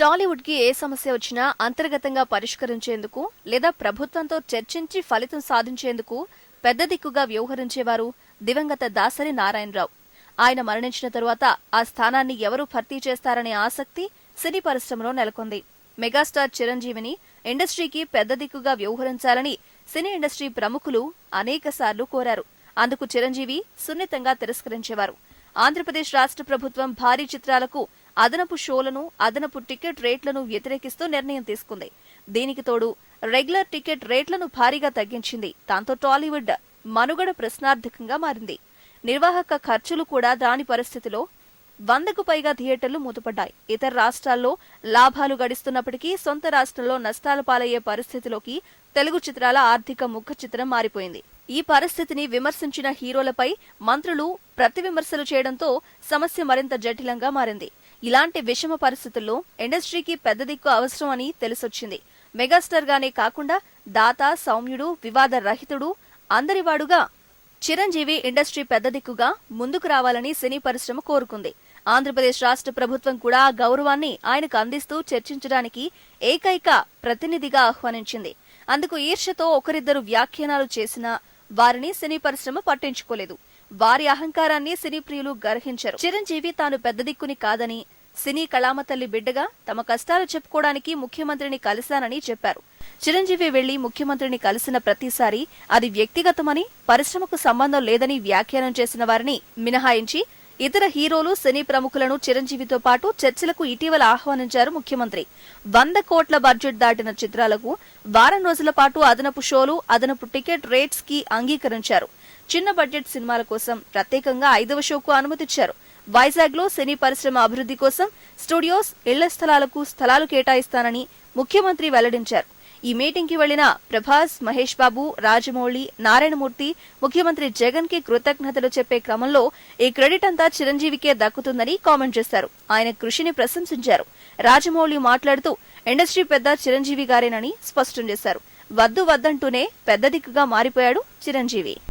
టాలీవుడ్కి ఏ సమస్య వచ్చినా అంతర్గతంగా పరిష్కరించేందుకు లేదా ప్రభుత్వంతో చర్చించి ఫలితం సాధించేందుకు పెద్ద దిక్కుగా వ్యవహరించేవారు దివంగత దాసరి నారాయణరావు. ఆయన మరణించిన తరువాత ఆ స్థానాన్ని ఎవరు భర్తీ చేస్తారనే ఆసక్తి సినీ పరిశ్రమలో నెలకొంది. మెగాస్టార్ చిరంజీవిని ఇండస్ట్రీకి పెద్ద దిక్కుగా వ్యవహరించాలని సినీ ఇండస్ట్రీ ప్రముఖులు అనేకసార్లు కోరారు. అందుకు చిరంజీవి సున్నితంగా తిరస్కరించేవారు. ఆంధ్రప్రదేశ్ రాష్ట్ర ప్రభుత్వం భారీ చిత్రాలకు అదనపు షోలను అదనపు టికెట్ రేట్లను వ్యతిరేకిస్తూ నిర్ణయం తీసుకుంది. దీనికి తోడు రెగ్యులర్ టికెట్ రేట్లను భారీగా తగ్గించింది. దాంతో టాలీవుడ్ మనుగడ ప్రశ్నార్థకంగా మారింది. నిర్వాహక ఖర్చులు కూడా దాని పరిస్థితిలో వందకు పైగా థియేటర్లు మూతపడ్డాయి. ఇతర రాష్ట్రాల్లో లాభాలు గడిస్తున్నప్పటికీ సొంత రాష్ట్రంలో నష్టాల పాలయ్యే పరిస్థితిలోకి తెలుగు చిత్రాల ఆర్థిక ముఖ చిత్రం మారిపోయింది. ఈ పరిస్థితిని విమర్శించిన హీరోలపై మంత్రులు ప్రతి విమర్శలు చేయడంతో సమస్య మరింత జటిలంగా మారింది. ఇలాంటి విషమ పరిస్థితుల్లో ఇండస్ట్రీకి పెద్ద దిక్కు అవసరం అని తెలిసొచ్చింది. మెగాస్టార్ గానే కాకుండా దాత సౌమ్యుడు వివాద రహితుడు అందరివాడుగా చిరంజీవి ఇండస్ట్రీ పెద్ద దిక్కుగా ముందుకు రావాలని సినీ పరిశ్రమ కోరుకుంది. ఆంధ్రప్రదేశ్ రాష్ట్ర ప్రభుత్వం కూడా ఆ గౌరవాన్ని ఆయనకు అందిస్తూ చర్చించడానికి ఏకైక ప్రతినిధిగా ఆహ్వానించింది. అందుకు ఈర్ష్యతో ఒకరిద్దరు వ్యాఖ్యానాలు చేసినా వారిని సినీ పరిశ్రమ పట్టించుకోలేదు. వారి అహంకారాన్ని సినీ ప్రియులు గర్హించరు. చిరంజీవి తాను పెద్ద దిక్కుని కాదని సినీ కళామ తల్లి బిడ్డగా తమ కష్టాలు చెప్పుకోవడానికి ముఖ్యమంత్రిని కలిశానని చెప్పారు. చిరంజీవి వెళ్ళి ముఖ్యమంత్రిని కలిసిన ప్రతిసారి అది వ్యక్తిగతమని పరిశ్రమకు సంబంధం లేదని వ్యాఖ్యానం చేసిన వారిని మినహాయించి ఇతర హీరోలు సినీ ప్రముఖులను చిరంజీవితో పాటు చర్చలకు ఇటీవల ఆహ్వానించారు ముఖ్యమంత్రి. వంద కోట్ల బడ్జెట్ దాటిన చిత్రాలకు వారం రోజుల పాటు అదనపు షోలు అదనపు టికెట్ రేట్స్కి అంగీకరించారు. చిన్న బడ్జెట్ సినిమాల కోసం ప్రత్యేకంగా ఐదవ షోకు అనుమతిచ్చారు. వైజాగ్లో సినీ పరిశ్రమ అభివృద్ధి కోసం స్టూడియోస్ ఇళ్ళ స్థలాలకు స్థలాలు కేటాయిస్తానని ముఖ్యమంత్రి వెల్లడించారు. ఈ మీటింగ్కి వెళ్ళిన ప్రభాస్ మహేష్ బాబు రాజమౌళి నారాయణమూర్తి ముఖ్యమంత్రి జగన్కి కృతజ్ఞతలు చెప్పే క్రమంలో ఈ క్రెడిట్ అంతా చిరంజీవికే దక్కుతుందని కామెంట్ చేశారు. ఆయన కృషిని ప్రశంసించారు. రాజమౌళి మాట్లాడుతూ ఇండస్ట్రీ పెద్ద చిరంజీవి గారేనని స్పష్టం చేశారు. వద్దు వద్దంటూనే పెద్ద దిక్కుగా మారిపోయాడు చిరంజీవి.